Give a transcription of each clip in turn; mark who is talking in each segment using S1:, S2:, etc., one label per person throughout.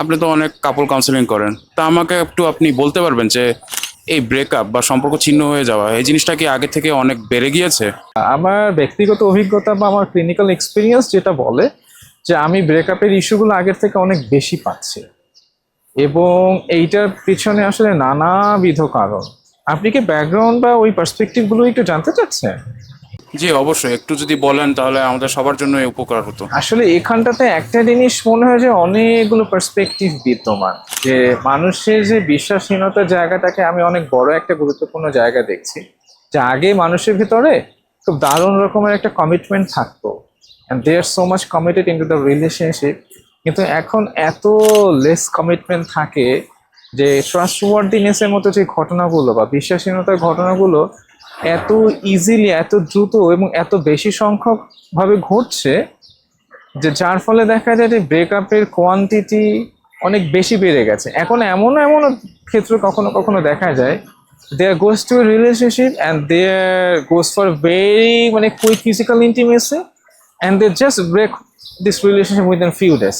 S1: আপনি তো অনেক কাপল কাউন্সেলিং করেন। তা আমাকে একটু আপনি বলতে পারবেন যে এই ব্রেকআপ বা সম্পর্ক ছিন্ন হয়ে যাওয়া, এই জিনিসটা কি আগে থেকে অনেক বেড়ে গিয়েছে?
S2: আমার ব্যক্তিগত অভিজ্ঞতা বা আমার ক্লিনিক্যাল এক্সপিরিয়েন্স যেটা বলে যে আমি ব্রেকআপের ইস্যুগুলো আগের থেকে অনেক বেশি পাচ্ছি। এবং এইটার পিছনে আসলে নানাবিধ কারণ। আপনি কি ব্যাকগ্রাউন্ড বা ওই পার্সপেক্টিভগুলো একটু জানতে চাচ্ছেন?
S1: জি, অবশ্যই। একটু যদি বলেন তাহলে আমাদের সবার জন্য উপকার হতো।
S2: আসলে এখানটাতে একটা জিনিস মনে হয় যে অনেকগুলো পার্সপেক্টিভ বিদ্যমান। যে মানুষের যে বিশ্বাসহীনতার জায়গাটাকে আমি অনেক বড় একটা গুরুত্বপূর্ণ জায়গা দেখছি। যে আগে মানুষের ভিতরে খুব দারুণ রকমের একটা কমিটমেন্ট থাকতো। And they are so much committed into the relationship কিন্তু এখন এত লেস কমিটমেন্ট থাকে যে ট্রাস্টওয়ার্দিনেসের মতো যে ঘটনাগুলো বা বিশ্বাসহীনতার ঘটনাগুলো এত ইজিলি এত দ্রুত এবং এত বেশি সংখ্যক ভাবে ঘটছে যে যার ফলে দেখা যায় যে ব্রেকআপের কোয়ান্টিটি অনেক বেশি বেড়ে গেছে। এখন এমন এমন ক্ষেত্র কখনো কখনো দেখা যায় there goes to relationship and there goes for very মানে quick physical intimacy and they just break this relationship with few days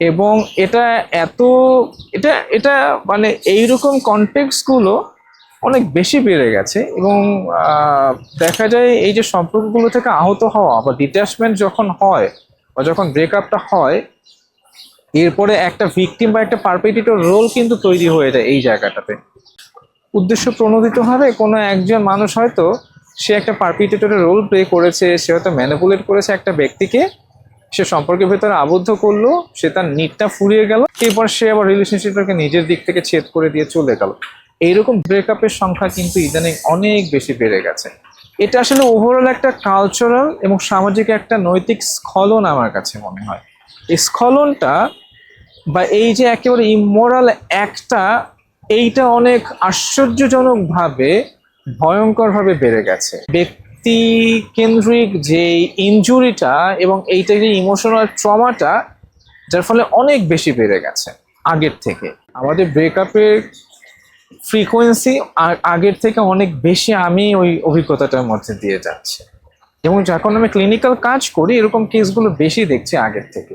S2: এবং এটা এত, এটা এটা মানে এইরকম কনটেক্সটগুলো অনেক বেশি বেড়ে গেছে এবং দেখা যায় এই যে সম্পর্কগুলো থেকে আহত হওয়া বা ডিট্যাচমেন্ট যখন হয় বা যখন ব্রেকআপটা হয়, এরপরে একটা ভিকটিম বা একটা পারপেটিটর রোল কিন্তু তৈরি হয়ে যায় এই জায়গাটাতে। উদ্দেশ্য প্রণোদিতভাবে কোনো একজন মানুষ হয়তো সে একটা পারপিটেটরের রোল প্লে করেছে, সে হয়তো ম্যানিপুলেট করেছে একটা ব্যক্তিকে, সে সম্পর্কের ভেতরে আবদ্ধ করল, সে তার নিটটা ফুরিয়ে গেল, এরপর সে আবার রিলেশনশিপটাকে নিজের দিক থেকে ছেদ করে দিয়ে চলে গেল। এইরকম ব্রেকআপের সংখ্যা কিন্তু ইদানিং অনেক বেশি বেড়ে গেছে। এটা আসলে ওভারঅল একটা কালচারাল এবং সামাজিক একটা নৈতিক স্খলন আমার কাছে মনে হয়। এই স্খলনটা বা এই যে একেবারে ইমোরাল একটা এইটা অনেক আশ্চর্যজনকভাবে ভয়ঙ্করভাবে বেড়ে গেছে। ব্যক্তি কেন্দ্রিক যে ইনজুরিটা এবং এইটা যে ইমোশনাল ট্রমাটা যার ফলে অনেক বেশি বেড়ে গেছে আগের থেকে। আমাদের ব্রেকআপের ফ্রিকোয়েন্সি আগের থেকে অনেক বেশি আমি ওই অভিজ্ঞতাটার মধ্যে দিয়ে যাচ্ছি। এবং যখন আমি ক্লিনিক্যাল কাজ করি, এরকম কেসগুলো বেশি দেখছি আগের থেকে।